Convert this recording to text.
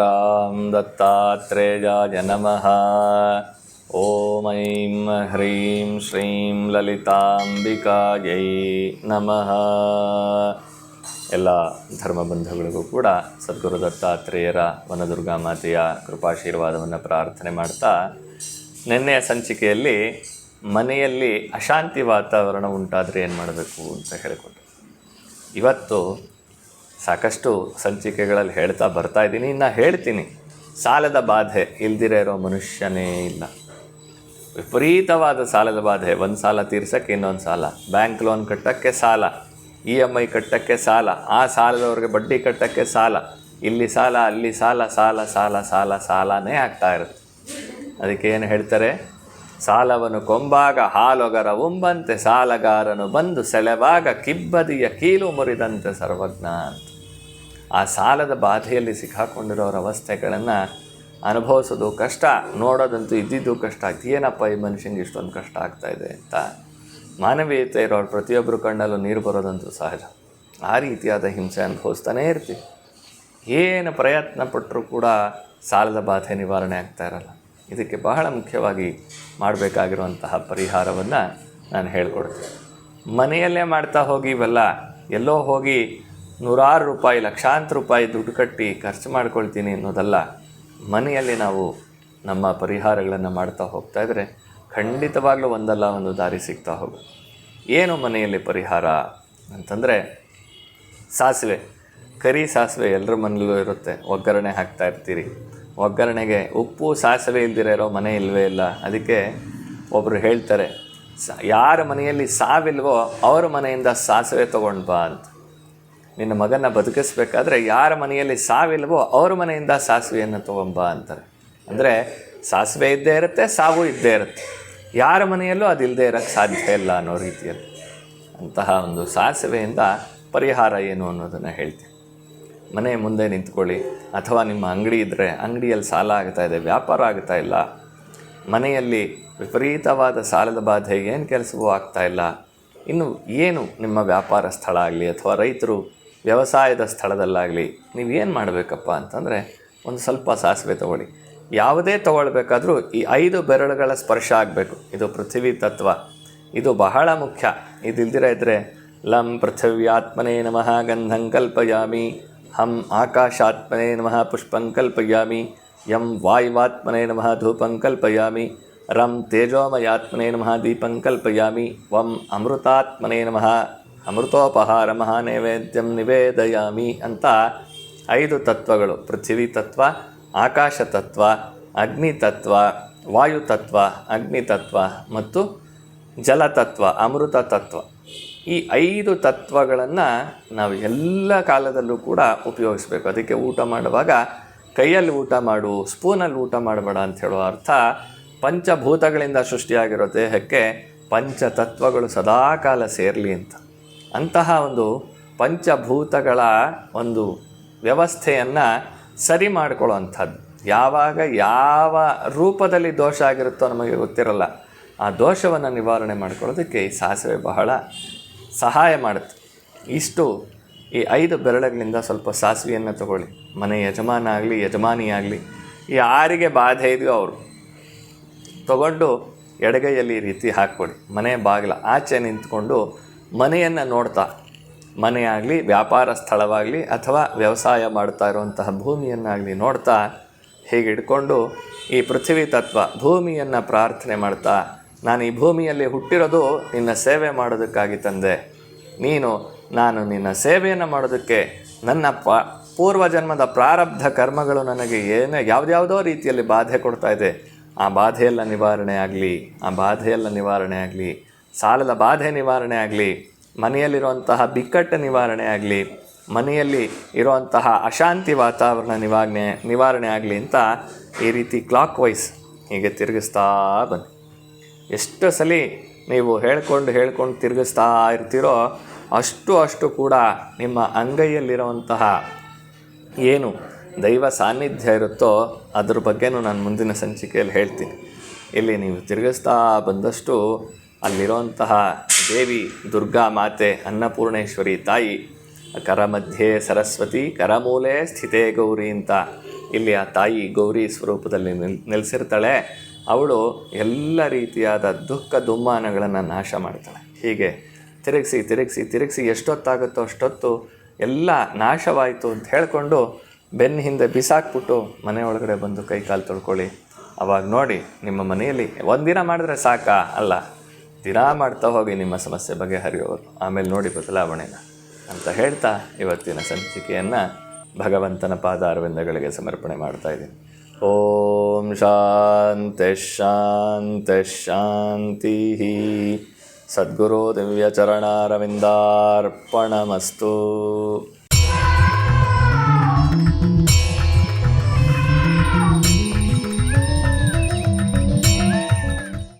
गुरुपरम्परां दत्तात्रेयाय नमः ॐ ऐं ह्रीं श्रीं ಲಲಿತಾಂಬಿಕಾಯೈ ನಮಃ ಎಲ್ಲ ಧರ್ಮಬಂಧುಗಳಿಗೂ ಕೂಡ ಸದ್ಗುರು ದತ್ತಾತ್ರೇಯರ ವನದುರ್ಗಾ ಮಾತೆಯ ಕೃಪಾಶೀರ್ವಾದವನ್ನು ಪ್ರಾರ್ಥನೆ ಮಾಡ್ತಾ ನಿನ್ನೆಯ ಸಂಚಿಕೆಯಲ್ಲಿ ಮನೆಯಲ್ಲಿ ಅಶಾಂತಿ ವಾತಾವರಣ ಉಂಟಾದರೆ ಏನು ಮಾಡಬೇಕು ಅಂತ ಹೇಳಿಕೊಟ್ಟು ಇವತ್ತು ಸಾಕಷ್ಟು ಸಂಚಿಕೆಗಳಲ್ಲಿ ಹೇಳ್ತಾ ಬರ್ತಾ ಇದ್ದೀನಿ, ಇನ್ನು ಹೇಳ್ತೀನಿ. ಸಾಲದ ಬಾಧೆ ಇಲ್ದಿರ ಇರೋ ಮನುಷ್ಯನೇ ಇಲ್ಲ. ವಿಪರೀತವಾದ ಸಾಲದ ಬಾಧೆ, ಒಂದು ಸಾಲ ತೀರ್ಸೋಕ್ಕೆ ಇನ್ನೊಂದು ಸಾಲ. ಬ್ಯಾಂಕ್ ಲೋನ್ ಕಟ್ಟೋಕ್ಕೆ ಸಾಲ ಇ ಎಂ ಐ ಕಟ್ಟೋಕ್ಕೆ ಸಾಲ, ಆ ಸಾಲದವ್ರಿಗೆ ಬಡ್ಡಿ ಕಟ್ಟೋಕ್ಕೆ ಸಾಲ. ಇಲ್ಲಿ ಸಾಲ, ಅಲ್ಲಿ ಸಾಲ ಸಾಲ ಸಾಲ ಸಾಲ, ಸಾಲನೇ ಆಗ್ತಾ ಇರುತ್ತೆ. ಅದಕ್ಕೆ ಏನು ಹೇಳ್ತಾರೆ? ಸಾಲವನ್ನು ಕೊಂಬಾಗ ಹಾಲೊಗರ ಉಂಬಂತೆ ಸಾಲಗಾರನು ಬಂದು ಸೆಳೆವಾಗ ಕಿಬ್ಬದಿಯ ಕೀಲು ಮುರಿದಂತೆ ಸರ್ವಜ್ಞ ಅಂತ ಆ ಸಾಲದ ಬಾಧೆಯಲ್ಲಿ ಸಿಕ್ಕಾಕೊಂಡಿರೋರ ಅವಸ್ಥೆಗಳನ್ನು ಅನುಭವಿಸೋದು ಕಷ್ಟ, ನೋಡೋದಂತೂ ಇದ್ದಿದ್ದು ಕಷ್ಟ. ಏನಪ್ಪ ಈ ಮನುಷ್ಯನಿಗೆ ಇಷ್ಟೊಂದು ಕಷ್ಟ ಆಗ್ತಾ ಇದೆ ಅಂತ? ಮಾನವೀಯತೆ ಇರೋರು ಪ್ರತಿಯೊಬ್ಬರು ಕಣ್ಣಲ್ಲೂ ನೀರು ಬರೋದಂತೂ ಸಹಜ. ಆ ರೀತಿಯಾದ ಹಿಂಸೆ ಅನುಭವಿಸ್ತಾನೇ ಇರ್ತೀವಿ. ಏನು ಪ್ರಯತ್ನ ಪಟ್ಟರೂ ಕೂಡ ಸಾಲದ ಬಾಧೆ ನಿವಾರಣೆ ಆಗ್ತಾ ಇರಲ್ಲ. ಇದಕ್ಕೆ ಬಹಳ ಮುಖ್ಯವಾಗಿ ಮಾಡಬೇಕಾಗಿರುವಂತಹ ಪರಿಹಾರವನ್ನು ನಾನು ಹೇಳ್ಕೊಡ್ತೀನಿ. ಮನೆಯಲ್ಲೇ ಮಾಡ್ತಾ ಹೋಗಿ ಇವೆಲ್ಲ, ಎಲ್ಲೋ ಹೋಗಿ ನೂರಾರು ರೂಪಾಯಿ, ಲಕ್ಷಾಂತರ ರೂಪಾಯಿ ದುಡ್ಡು ಕಟ್ಟಿ ಖರ್ಚು ಮಾಡ್ಕೊಳ್ತೀನಿ ಅನ್ನೋದಲ್ಲ, ಮನೆಯಲ್ಲಿ ನಾವು ನಮ್ಮ ಪರಿಹಾರಗಳನ್ನು ಮಾಡ್ತಾ ಹೋಗ್ತಾ ಇದ್ದರೆ ಖಂಡಿತವಾಗ್ಲೂ ಒಂದಲ್ಲ, ಒಂದು ದಾರಿ ಸಿಗ್ತಾ ಹೋಗುತ್ತೆ ಏನು ಮನೆಯಲ್ಲಿ ಪರಿಹಾರ ಅಂತಂದರೆ, ಸಾಸಿವೆ. ಕರಿ ಸಾಸಿವೆ ಎಲ್ಲರ ಮನೆಯಲ್ಲೂ ಇರುತ್ತೆ. ಒಗ್ಗರಣೆ ಹಾಕ್ತಾ ಇರ್ತೀರಿ. ಒಗ್ಗರಣೆಗೆ ಉಪ್ಪು, ಸಾಸಿವೆ ಇಲ್ದಿರೋ ಇರೋ ಮನೆ ಇಲ್ಲವೇ ಇಲ್ಲ. ಅದಕ್ಕೆ ಒಬ್ಬರು ಹೇಳ್ತಾರೆ, ಸ, ಯಾರ ಮನೆಯಲ್ಲಿ ಸಾವಿಲ್ವೋ ಅವ್ರ ಮನೆಯಿಂದ ಸಾಸಿವೆ ತೊಗೊಂಡು ಬಾ ಅಂತ. ನಿನ್ನ ಮಗನ ಬದುಕಿಸ್ಬೇಕಾದ್ರೆ ಯಾರ ಮನೆಯಲ್ಲಿ ಸಾವಿಲ್ವೋ ಅವ್ರ ಮನೆಯಿಂದ ಸಾಸಿವೆಯನ್ನು ತೊಗೊಂಬ ಅಂತಾರೆ. ಅಂದರೆ ಸಾಸಿವೆ ಇದ್ದೇ ಇರುತ್ತೆ, ಸಾವು ಇದ್ದೇ ಇರುತ್ತೆ. ಯಾರ ಮನೆಯಲ್ಲೂ ಅದು ಇಲ್ಲದೆ ಇರೋಕ್ಕೆ ಸಾಧ್ಯ ಇಲ್ಲ ಅನ್ನೋ ರೀತಿಯಲ್ಲಿ ಅಂತಹ ಒಂದು ಸಾಸಿವೆಯಿಂದ ಪರಿಹಾರ ಏನು ಅನ್ನೋದನ್ನು ಹೇಳ್ತೀನಿ. ಮನೆ ಮುಂದೆ ನಿಂತ್ಕೊಳ್ಳಿ. ಅಥವಾ ನಿಮ್ಮ ಅಂಗಡಿ ಇದ್ದರೆ ಅಂಗಡಿಯಲ್ಲಿ ಸಾಲ ಆಗ್ತಾ ಇದೆ, ವ್ಯಾಪಾರ ಆಗ್ತಾ ಇಲ್ಲ. ಮನೆಯಲ್ಲಿ ವಿಪರೀತವಾದ ಸಾಲದ ಬಾಧೆ, ಏನು ಕೆಲಸವೂ ಆಗ್ತಾ ಇಲ್ಲ. ಇನ್ನು ಏನು ನಿಮ್ಮ ವ್ಯಾಪಾರ ಸ್ಥಳ ಆಗಲಿ ಅಥವಾ ರೈತರು ವ್ಯವಸಾಯದ ಸ್ಥಳದಲ್ಲಾಗಲಿ ನೀವು ಏನು ಮಾಡಬೇಕಪ್ಪ ಅಂತಂದರೆ ಒಂದು ಸ್ವಲ್ಪ ಸಾಸಿವೆ ತಗೊಳ್ಳಿ. ಯಾವುದೇ ತೊಗೊಳ್ಬೇಕಾದ್ರೂ ಈ ಐದು ಬೆರಳುಗಳ ಸ್ಪರ್ಶ ಆಗಬೇಕು. ಇದು ಪೃಥ್ವಿ ತತ್ವ. ಇದು ಬಹಳ ಮುಖ್ಯ. ಇದಿಲ್ದಿರ ಇದ್ದರೆ ಲಂ ಪೃಥಿವ್ಯಾತ್ಮನೇ ನಮಃ ಗಂಧಂ ಕಲ್ಪಯಾಮಿ, ಹಂ ಆಕಾಶಾತ್ಮನೇ ನಮಃ ಪುಷ್ಪಂ ಕಲ್ಪಯಾಮಿ, ಯಂ ವಾಯುವಾತ್ಮನೇ ನಮಃ ಧೂಪಂ ಕಲ್ಪಯಾಮಿ, ರಂ ತೇಜೋಮಯಾತ್ಮನೇ ನಮಃ ದೀಪಂ ಕಲ್ಪಯಾಮಿ, ವಂ ಅಮೃತಾತ್ಮನೇ ನಮಃ ಅಮೃತೋಪಹಾರ ಮಹಾನೈವೇದ್ಯಂ ನಿವೇದಯಾಮಿ ಅಂತ ಐದು ತತ್ವಗಳು. ಪೃಥ್ವಿ ತತ್ವ, ಆಕಾಶ ತತ್ವ, ಅಗ್ನಿ ತತ್ವ, ವಾಯು ತತ್ವ, ಅಗ್ನಿ ತತ್ವ ಮತ್ತು ಜಲತತ್ವ ಅಮೃತ ತತ್ವ. ಈ ಐದು ತತ್ವಗಳನ್ನು ನಾವು ಎಲ್ಲ ಕಾಲದಲ್ಲೂ ಕೂಡ ಉಪಯೋಗಿಸ್ಬೇಕು. ಅದಕ್ಕೆ ಊಟ ಮಾಡುವಾಗ ಕೈಯಲ್ಲಿ ಊಟ ಮಾಡು, ಸ್ಪೂನಲ್ಲಿ ಊಟ ಮಾಡಬೇಡ ಅಂತ ಹೇಳೋ ಅರ್ಥ ಪಂಚಭೂತಗಳಿಂದ ಸೃಷ್ಟಿಯಾಗಿರೋ ದೇಹಕ್ಕೆ ಪಂಚತತ್ವಗಳು ಸದಾಕಾಲ ಸೇರಲಿ ಅಂತ. ಅಂತಹ ಒಂದು ಪಂಚಭೂತಗಳ ಒಂದು ವ್ಯವಸ್ಥೆಯನ್ನು ಸರಿ ಮಾಡ್ಕೊಳ್ಳೋ ಅಂಥದ್ದು ಯಾವಾಗ ಯಾವ ರೂಪದಲ್ಲಿ ದೋಷ ಆಗಿರುತ್ತೋ ನಮಗೆ ಗೊತ್ತಿರಲ್ಲ. ಆ ದೋಷವನ್ನು ನಿವಾರಣೆ ಮಾಡ್ಕೊಳ್ಳೋದಕ್ಕೆ ಈ ಸಾಸಿವೆ ಬಹಳ ಸಹಾಯ ಮಾಡುತ್ತೆ. ಇಷ್ಟು ಈ ಐದು ಬೆರಳುಗಳಿಂದ ಸ್ವಲ್ಪ ಸಾಸಿವೆಯನ್ನು ತಗೊಳ್ಳಿ. ಮನೆ ಯಜಮಾನ ಆಗಲಿ ಯಜಮಾನಿಯಾಗಲಿ ಯಾರಿಗೆ ಬಾಧೆ ಇದೆಯೋ ಅವರು. ತಗೊಂಡು ಎಡಗೈಯಲ್ಲಿ ಈ ರೀತಿ ಹಾಕ್ಕೊಡಿ. ಮನೆ ಬಾಗಿಲ ಆಚೆ ನಿಂತ್ಕೊಂಡು ಮನೆಯನ್ನು ನೋಡ್ತಾ, ಮನೆಯಾಗಲಿ, ವ್ಯಾಪಾರ ಸ್ಥಳವಾಗಲಿ ಅಥವಾ ವ್ಯವಸಾಯ ಮಾಡ್ತಾ ಇರುವಂತಹ ಭೂಮಿಯನ್ನಾಗಲಿ ನೋಡ್ತಾ, ಹೀಗೆ ಇಟ್ಕೊಂಡು ಈ ಪೃಥ್ವಿ ತತ್ವ, ಭೂಮಿಯನ್ನು ಪ್ರಾರ್ಥನೆ ಮಾಡ್ತಾ, ನಾನು ಈ ಭೂಮಿಯಲ್ಲಿ ಹುಟ್ಟಿರೋದು ನಿನ್ನ ಸೇವೆ ಮಾಡೋದಕ್ಕಾಗಿ ತಂದೆ. ನೀನು, ನಾನು ನಿನ್ನ ಸೇವೆಯನ್ನು ಮಾಡೋದಕ್ಕೆ ನನ್ನ ಪ, ಪೂರ್ವಜನ್ಮದ ಪ್ರಾರಬ್ಧ ಕರ್ಮಗಳು ನನಗೆ ಏನೇ, ಯಾವುದ್ಯಾವುದೋ ರೀತಿಯಲ್ಲಿ ಬಾಧೆ ಕೊಡ್ತಾ ಇದೆ. ಆ ಬಾಧೆಯೆಲ್ಲ ನಿವಾರಣೆ ಆಗಲಿ, ಆ ಬಾಧೆಯೆಲ್ಲ ನಿವಾರಣೆ ಆಗಲಿ ಸಾಲದ ಬಾಧೆ ನಿವಾರಣೆ ಆಗಲಿ, ಮನೆಯಲ್ಲಿರುವಂತಹ ಬಿಕ್ಕಟ್ಟು ನಿವಾರಣೆ ಆಗಲಿ, ಮನೆಯಲ್ಲಿ ಇರುವಂತಹ ಅಶಾಂತಿ ವಾತಾವರಣ ನಿವಾರಣೆ ನಿವಾರಣೆ ಆಗಲಿ ಅಂತ ಈ ರೀತಿ ಕ್ಲಾಕ್ ವೈಸ್ ಹೀಗೆ ತಿರುಗಿಸ್ತಾ ಬನ್ನಿ. ಎಷ್ಟು ಸಲ ನೀವು ಹೇಳ್ಕೊಂಡು ಹೇಳ್ಕೊಂಡು ತಿರುಗಿಸ್ತಾ ಇರ್ತೀರೋ ಅಷ್ಟು ಅಷ್ಟು ಕೂಡ ನಿಮ್ಮ ಅಂಗೈಯಲ್ಲಿರುವಂತಹ ಏನು ದೈವ ಸಾನ್ನಿಧ್ಯ ಇರುತ್ತೋ ಅದ್ರ ಬಗ್ಗೆನೂ ನಾನು ಮುಂದಿನ ಸಂಚಿಕೆಯಲ್ಲಿ ಹೇಳ್ತೀನಿ. ಇಲ್ಲಿ ನೀವು ತಿರುಗಿಸ್ತಾ ಬಂದಷ್ಟು ಅಲ್ಲಿರುವಂತಹ ದೇವಿ ದುರ್ಗಾ ಮಾತೆ ಅನ್ನಪೂರ್ಣೇಶ್ವರಿ ತಾಯಿ ಕರ ಮಧ್ಯೆ ಸರಸ್ವತಿ, ಕರಮೂಲೆ ಸ್ಥಿತೇ ಗೌರಿ ಅಂತ ಇಲ್ಲಿ ಆ ತಾಯಿ ಗೌರಿ ಸ್ವರೂಪದಲ್ಲಿ ನಿಲ್, ನೆಲೆಸಿರ್ತಾಳೆ. ಅವಳು ಎಲ್ಲ ರೀತಿಯಾದ ದುಃಖ ದುಮ್ಮಾನಗಳನ್ನು ನಾಶ ಮಾಡ್ತಾಳೆ. ಹೀಗೆ ತಿರುಗಿಸಿ ತಿರುಗಿಸಿ ತಿರುಗಿಸಿ ಎಷ್ಟೊತ್ತಾಗುತ್ತೋ ಅಷ್ಟೊತ್ತು ಎಲ್ಲ ನಾಶವಾಯಿತು ಅಂತ ಹೇಳಿಕೊಂಡು ಬೆನ್ನ ಹಿಂದೆ ಬಿಸಾಕ್ಬಿಟ್ಟು ಮನೆ ಒಳಗಡೆ ಬಂದು ಕೈ ಕಾಲು ತೊಳ್ಕೊಳ್ಳಿ. ಅವಾಗ ನೋಡಿ ನಿಮ್ಮ ಮನೆಯಲ್ಲಿ ಒಂದಿನ ಮಾಡಿದ್ರೆ ಸಾಕಾ? ಅಲ್ಲ. ದಿನ ಮಾಡ್ತಾ ಹೋಗಿ ನಿಮ್ಮ ಸಮಸ್ಯೆ ಬಗೆಹರಿಯೋರು ಆಮೇಲೆ ನೋಡಿ ಬದಲಾವಣೆನ. ಅಂತ ಹೇಳ್ತಾ ಇವತ್ತಿನ ಸಂಚಿಕೆಯನ್ನು ಭಗವಂತನ ಪಾದ ಅರವಿಂದಗಳಿಗೆ ಸಮರ್ಪಣೆ ಮಾಡ್ತಾ ಇದ್ದೀನಿ. ಓಂ ಶಾಂತಿ ಶಾಂತಿ ಶಾಂತಿ. ಸದ್ಗುರು ದಿವ್ಯಚರಣಾರವಿಂದಾರ್ಪಣಮಸ್ತು